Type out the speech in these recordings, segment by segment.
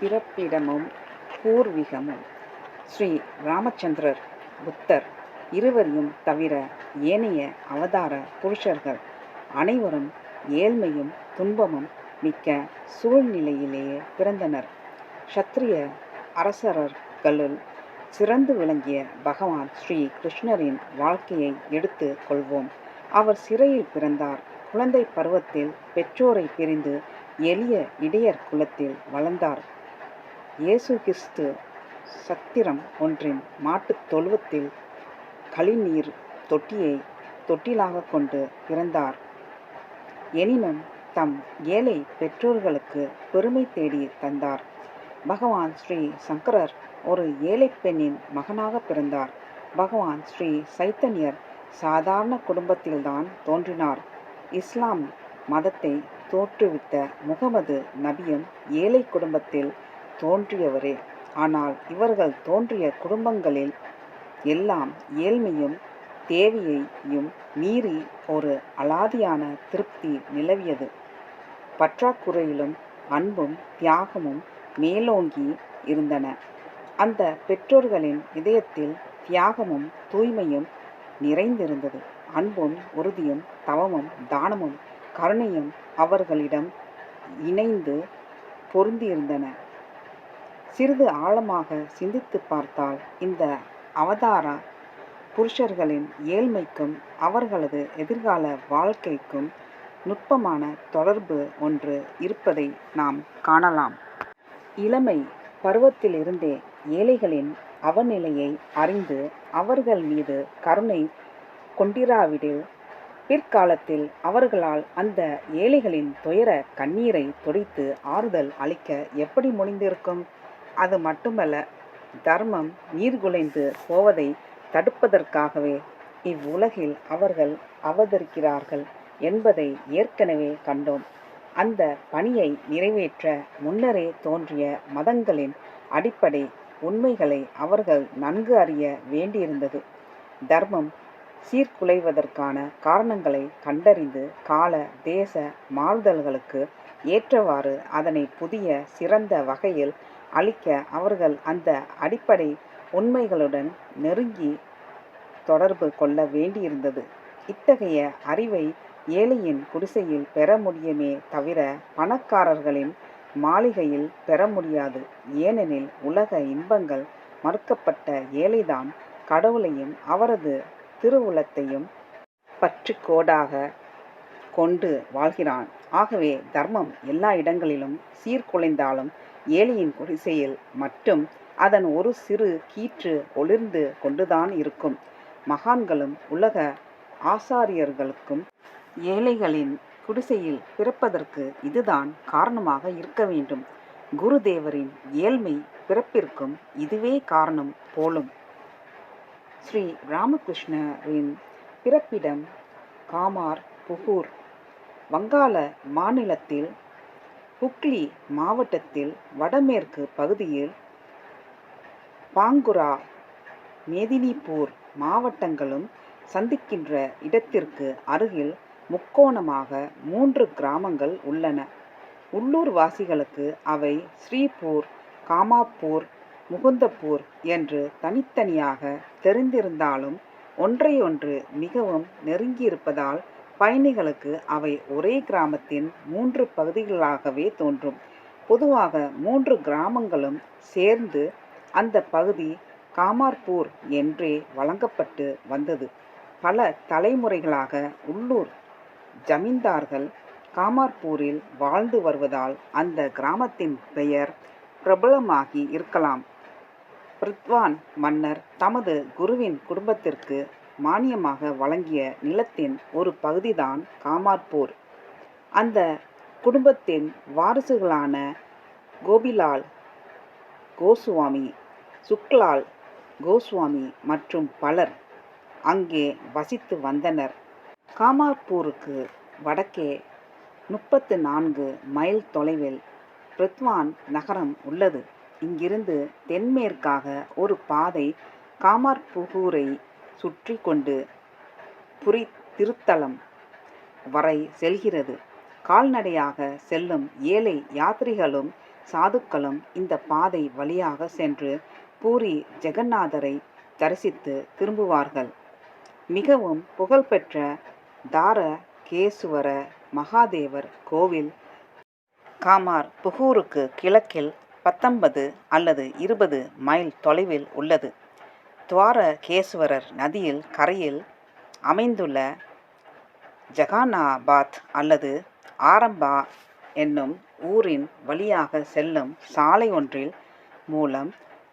பிறப்பிடமும் பூர்வீகமும். ஸ்ரீ ராமச்சந்திரர் புத்தர் இருவரையும் தவிர ஏனைய அவதார புருஷர்கள் அனைவரும் ஏழ்மையும் துன்பமும் மிக்க சூழ்நிலையிலேயே பிறந்தனர். சத்திரிய அரசர்களுள் சிறந்து விளங்கிய பகவான் ஸ்ரீ கிருஷ்ணரின் வாழ்க்கையை எடுத்து கொள்வோம். அவர் சிறையில் பிறந்தார். குழந்தை பருவத்தில் பெற்றோரை பிரிந்து எளிய இடையர் குலத்தில் வளர்ந்தார். இயேசு கிறிஸ்து சத்திரம் ஒன்றின் மாட்டுத் தொழுவத்தில் கழிநீர் தொட்டியை தொட்டிலாக கொண்டு பிறந்தார் எனினும் தம் ஏழை பெற்றோர்களுக்கு பெருமை தேடி தந்தார். பகவான் ஸ்ரீ சங்கரர் ஒரு ஏழை பெண்ணின் மகனாக பிறந்தார். பகவான் ஸ்ரீ சைத்தன்யர் சாதாரண குடும்பத்தில்தான் தோன்றினார். இஸ்லாம் மதத்தை தோற்றுவித்த முகமது நபியும் ஏழை குடும்பத்தில் தோன்றியவரே. ஆனால் இவர்கள் தோன்றிய குடும்பங்களில் எல்லாம் ஏழ்மையும் தேவையையும் மீறி ஒரு அலாதியான திருப்தி நிலவியது. பற்றாக்குறையிலும் அன்பும் தியாகமும் மேலோங்கி இருந்தன. அந்த பெற்றோர்களின் இதயத்தில் தியாகமும் தூய்மையும் நிறைந்திருந்தது. அன்பும் உறுதியும் தவமும் தானமும் கருணையும் அவர்களிடம் இணைந்து பொருந்தியிருந்தன. சிறிது ஆழமாக சிந்தித்து பார்த்தால் இந்த அவதார புருஷர்களின் ஏழ்மைக்கும் அவர்களது எதிர்கால வாழ்க்கைக்கும் நுட்பமான தொடர்பு ஒன்று இருப்பதை நாம் காணலாம். இளமை பருவத்திலிருந்தே ஏழைகளின் அவநிலையை அறிந்து அவர்கள் மீது கருணை கொண்டிராவிடில் பிற்காலத்தில் அவர்களால் அந்த ஏழைகளின் துயர கண்ணீரை துடைத்து ஆறுதல் அளிக்க எப்படி முடிந்திருக்கும்? அது மட்டுமல்ல தர்மம் நீர்குலைந்து போவதை தடுப்பதற்காகவே இவ்வுலகில் அவர்கள் அவதரிக்கிறார்கள் என்பதை ஏற்கனவே கண்டோம். அந்த பணியை நிறைவேற்ற முன்னரே தோன்றிய மதங்களின் அடிப்படை உண்மைகளை அவர்கள் நன்கு அறிய வேண்டியிருந்தது. தர்மம் சீர்குலைவதற்கான காரணங்களை கண்டறிந்து கால தேச மாறுதல்களுக்கு ஏற்றவாறு அதனை புதிய சிறந்த வகையில் அளிக்க அவர்கள் அந்த அடிப்படை உண்மைகளுடன் நெருங்கி தொடர்பு கொள்ள வேண்டியிருந்தது. இத்தகைய அறிவை ஏழையின் குடிசையில் பெற முடியுமே தவிர பணக்காரர்களின் மாளிகையில் பெற முடியாது. ஏனெனில் உலக இன்பங்கள் மறுக்கப்பட்ட ஏழைதான் கடவுளையும் அவரது திருவுளத்தையும் பற்றுக்கோடாக கொண்டு வாழ்கிறான். ஆகவே தர்மம் எல்லா இடங்களிலும் சீர்குலைந்தாலும் ஏழையின் குடிசையில் மட்டும் அதன் ஒரு சிறு கீற்று ஒளிர்ந்து கொண்டுதான் இருக்கும். மகான்களும் உலக ஆசாரியர்களுக்கும் ஏழைகளின் குடிசையில் பிறப்பதற்கு இதுதான் காரணமாக இருக்க வேண்டும். குருதேவரின் ஏழ்மை பிறப்பிற்கும் இதுவே காரணம் போலும். ஸ்ரீ ராமகிருஷ்ணரின் பிறப்பிடம் காமார் புகூர் வங்காள மாநிலத்தில் ஹுக்ளி மாவட்டத்தில் வடமேற்கு பகுதியில் பாங்குரா மேதினிபூர் மாவட்டங்களும் சந்திக்கின்ற இடத்திற்கு அருகில் முக்கோணமாக மூன்று கிராமங்கள் உள்ளன. உள்ளூர் வாசிகளுக்கு அவை ஸ்ரீபூர் காமாப்பூர் முகுந்தப்பூர் என்று தனித்தனியாக தெரிந்திருந்தாலும் ஒன்றையொன்று மிகவும் நெருங்கியிருப்பதால் பயணிகளுக்கு அவை ஒரே கிராமத்தின் மூன்று பகுதிகளாகவே தோன்றும். பொதுவாக மூன்று கிராமங்களும் சேர்ந்து அந்த பகுதி காமார்பூர் என்றே வழங்கப்பட்டு வந்தது. பல தலைமுறைகளாக உள்ளூர் ஜமீன்தார்கள் காமார்பூரில் வாழ்ந்து வருவதால் அந்த கிராமத்தின் பெயர் பிரபலமாகி இருக்கலாம். பிரித்வான் மன்னர் தமது குருவின் குடும்பத்திற்கு மானியமாக வழங்கிய நிலத்தின் ஒரு பகுதிதான் காமார்பூர். அந்த குடும்பத்தின் வாரிசுகளான கோபிலால் கோஸ்வாமி சுக்லால் கோஸ்வாமி மற்றும் பலர் அங்கே வசித்து வந்தனர். காமார்பூருக்கு வடக்கே முப்பத்து நான்கு மைல் தொலைவில் பிரித்வான் நகரம் உள்ளது. இங்கிருந்து தென்மேற்காக ஒரு பாதை காமார்புகூரை சுற்றி கொண்டு புரி திருத்தலம் வரை செல்கிறது. கால்நடையாக செல்லும் ஏழை யாத்ரிகளும் சாதுக்களும் இந்த பாதை வழியாக சென்று பூரி ஜெகநாதரை தரிசித்து திரும்புவார்கள். மிகவும் புகழ்பெற்ற தாரகேசுவர மகாதேவர் கோவில் காமார் புகூருக்கு கிழக்கில் பத்தொன்பது அல்லது இருபது மைல் தொலைவில் உள்ளது. துவாரகேஸ்வரர் நதியில் கரையில் அமைந்துள்ள ஜகானாபாத் அல்லது ஆரம்பா என்னும் ஊரின் வழியாக செல்லும் சாலை ஒன்றில் மூலம்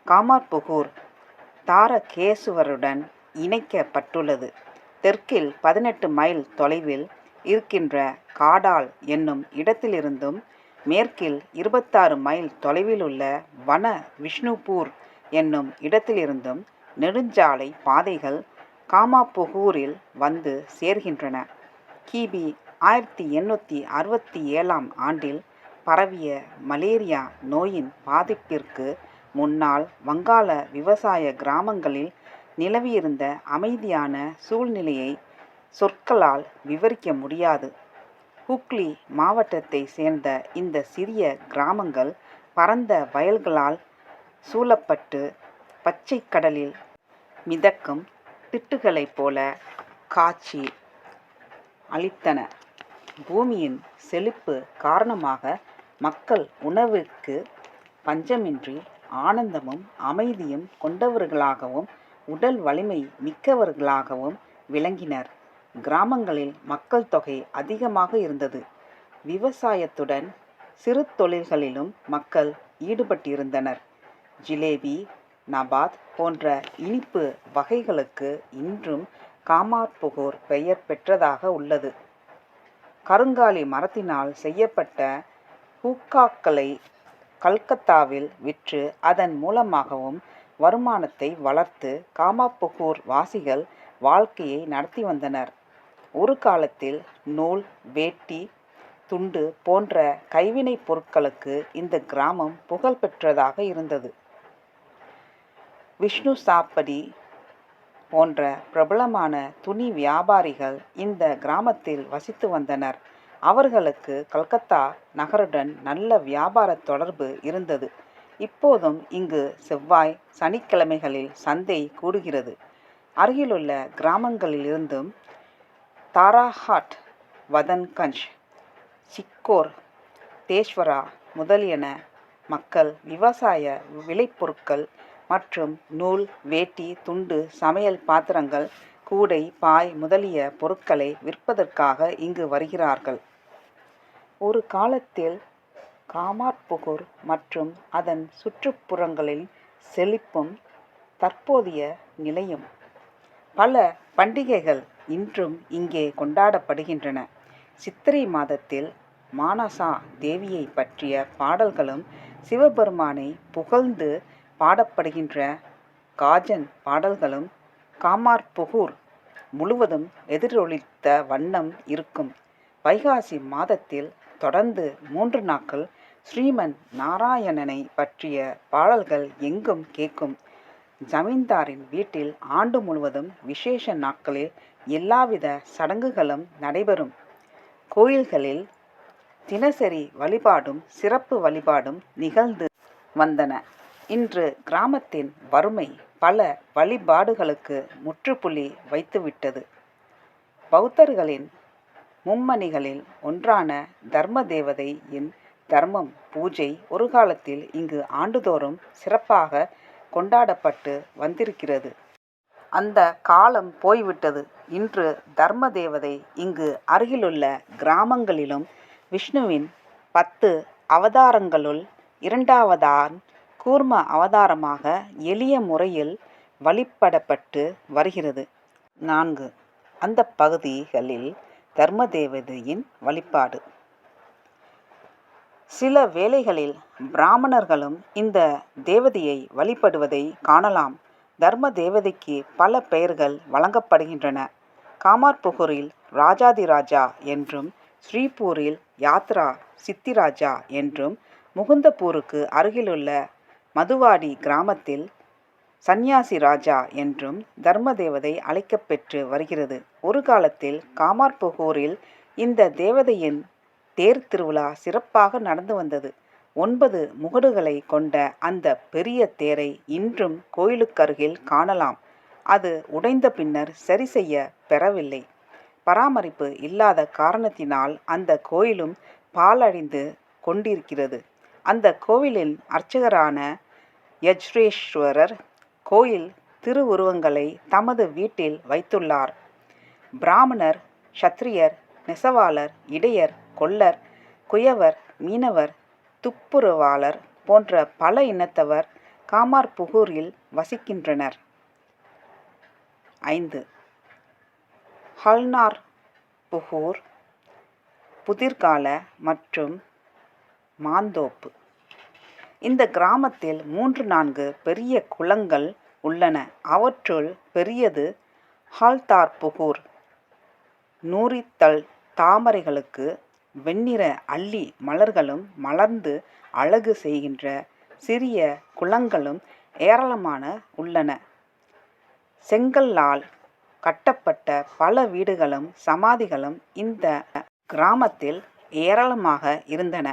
காமார்புகூர் தாரகேசுவருடன் இணைக்கப்பட்டுள்ளது. தெற்கில் பதினெட்டு மைல் தொலைவில் இருக்கின்ற காடால் என்னும் இடத்திலிருந்தும் மேற்கில் இருபத்தாறு மைல் தொலைவில் உள்ள வன விஷ்ணுபூர் என்னும் இடத்திலிருந்தும் நெடுஞ்சாலை பாதைகள் காமாபுகூரில் வந்து சேர்கின்றன. கிபி ஆயிரத்தி எண்ணூற்றி அறுபத்தி ஏழாம் ஆண்டில் பரவிய மலேரியா நோயின் பாதிப்பிற்கு முன்னால் வங்காள விவசாய கிராமங்களில் நிலவியிருந்த அமைதியான சூழ்நிலையை சொற்களால் விவரிக்க முடியாது. ஹூக்ளி மாவட்டத்தை சேர்ந்த இந்த சிறிய கிராமங்கள் பரந்த வயல்களால் சூழப்பட்டு பச்சை கடலில் மிதக்கும் திட்டுகளைப் போல காட்சி அளித்தன. பூமியின் செழிப்பு காரணமாக மக்கள் உணவிற்கு பஞ்சமின்றி ஆனந்தமும் அமைதியும் கொண்டவர்களாகவும் உடல் வலிமை மிக்கவர்களாகவும் விளங்கினர். கிராமங்களில் மக்கள் தொகை அதிகமாக இருந்தது. விவசாயத்துடன் சிறு தொழில்களிலும் மக்கள் ஈடுபட்டிருந்தனர். ஜிலேபி நபாத் போன்ற இனிப்பு வகைகளுக்கு இன்றும் காமார்புகூர் பெயர் பெற்றதாக உள்ளது. கருங்காலி மரத்தினால் செய்யப்பட்ட ஹூக்காக்களை கல்கத்தாவில் விற்று அதன் மூலமாகவும் வருமானத்தை வளர்த்து காமாப்புகூர் வாசிகள் வாழ்க்கையை நடத்தி வந்தனர். ஒரு காலத்தில் நூல் வேட்டி துண்டு போன்ற கைவினைப் பொருட்களுக்கு இந்த கிராமம் புகழ்பெற்றதாக இருந்தது. விஷ்ணு சாப்படி போன்ற பிரபலமான துணி வியாபாரிகள் இந்த கிராமத்தில் வசித்து வந்தனர். அவர்களுக்கு கல்கத்தா நகருடன் நல்ல வியாபார தொடர்பு இருந்தது. இப்போதும் இங்கு செவ்வாய் சனிக்கிழமைகளில் சந்தை கூடுகிறது. அருகிலுள்ள கிராமங்களிலிருந்தும் தாராஹாட் வதன்கஞ்ச் சிக்கோர் தேஸ்வரா முதலியன மக்கள் விவசாய விளைபொருட்கள் மற்றும் நூல் வேட்டி துண்டு சமையல் பாத்திரங்கள் கூடை பாய் முதலிய பொருட்களை விற்பதற்காக இங்கு வருகிறார்கள். ஒரு காலத்தில் காமாட்புகூர் மற்றும் அதன் சுற்றுப்புறங்களில் செழிப்பும் தற்போதைய நிலையும். பல பண்டிகைகள் இன்றும் இங்கே கொண்டாடப்படுகின்றன. சித்திரை மாதத்தில் மானசா தேவியை பற்றிய பாடல்களும் சிவபெருமானை புகழ்ந்து பாடப்படுகின்ற காஜன் பாடல்களும் காமார்புகூர் முழுவதும் எதிரொலித்த வண்ணம் இருக்கும். வைகாசி மாதத்தில் தொடர்ந்து மூன்று நாட்கள் ஸ்ரீமன் நாராயணனை பற்றிய பாடல்கள் எங்கும் கேட்கும். ஜமீன்தாரின் வீட்டில் ஆண்டு முழுவதும் விசேஷ நாட்களில் எல்லாவித சடங்குகளும் நடைபெறும். கோயில்களில் தினசரி வழிபாடும் சிறப்பு வழிபாடும் நிகழ்ந்து வந்தன. இன்று கிராமத்தின் வறுமை பல வழிபாடுகளுக்கு முற்றுப்புள்ளி வைத்துவிட்டது. பௌத்தர்களின் மும்மணிகளில் ஒன்றான தர்ம தேவதையின் தர்மம் பூஜை ஒரு காலத்தில் இங்கு ஆண்டுதோறும் சிறப்பாக கொண்டாடப்பட்டு வந்திருக்கிறது. அந்த காலம் போய்விட்டது. இன்று தர்ம தேவதை இங்கு அருகிலுள்ள கிராமங்களிலும் விஷ்ணுவின் பத்து அவதாரங்களுள் இரண்டாவதான் கூர்ம அவதாரமாக எளிய முறையில் வழிபடப்பட்டு வருகிறது. நான்கு. அந்த பகுதிகளில் தர்ம தேவதையின் வழிபாடு. சில வேளைகளில் பிராமணர்களும் இந்த தேவதையை வழிபடுவதை காணலாம். தர்ம தேவதைக்கு பல பெயர்கள் வழங்கப்படுகின்றன. காமார்புகூரில் ராஜாதிராஜா என்றும் ஸ்ரீபூரில் யாத்ரா சித்திராஜா என்றும் முகுந்தபூருக்கு அருகிலுள்ள மதுவாடி கிராமத்தில் சந்நியாசி ராஜா என்றும் தர்ம தேவதை அழைக்கப்பெற்று வருகிறது. ஒரு காலத்தில் காமார்புகூரில் இந்த தேவதையின் தேர் திருவிழா சிறப்பாக நடந்து வந்தது. ஒன்பது முகடுகளை கொண்ட அந்த பெரிய தேரை இன்றும் கோயிலுக்கருகில் காணலாம். அது உடைந்த பின்னர் சரி செய்ய பெறவில்லை. பராமரிப்பு இல்லாத காரணத்தினால் அந்த கோயிலும் பாழடைந்து கொண்டிருக்கிறது. அந்த கோவிலின் அர்ச்சகரான யஜ்ரேஸ்வரர் கோயில் திருவுருவங்களை தமது வீட்டில் வைத்துள்ளார். பிராமணர் சத்திரியர் நெசவாளர் இடையர் கொல்லர் குயவர் மீனவர் துப்புரவாளர் போன்ற பல இனத்தவர் காமார்புகூரில் வசிக்கின்றனர். ஐந்து. ஹல்னார் புகூர் புதிர்கால மற்றும் மாந்தோப்பு. இந்த கிராமத்தில் மூன்று நான்கு பெரிய குளங்கள் உள்ளன. அவற்றுள் பெரியது ஹால்தார்புகூர் நூறித்தல் தாமரைகளுக்கு வெண்ணிற அள்ளி மலர்களும் மலர்ந்து அழகு செய்கின்ற சிறிய குளங்களும் ஏராளமான உள்ளன. செங்கல்லால் கட்டப்பட்ட பல வீடுகளும் சமாதிகளும் இந்த கிராமத்தில் ஏராளமாக இருந்தன.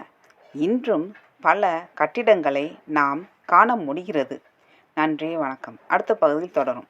இன்றும் பல கட்டிடங்களை நாம் காண முடிகிறது. நன்றி வணக்கம். அடுத்த பகுதியில் தொடரும்.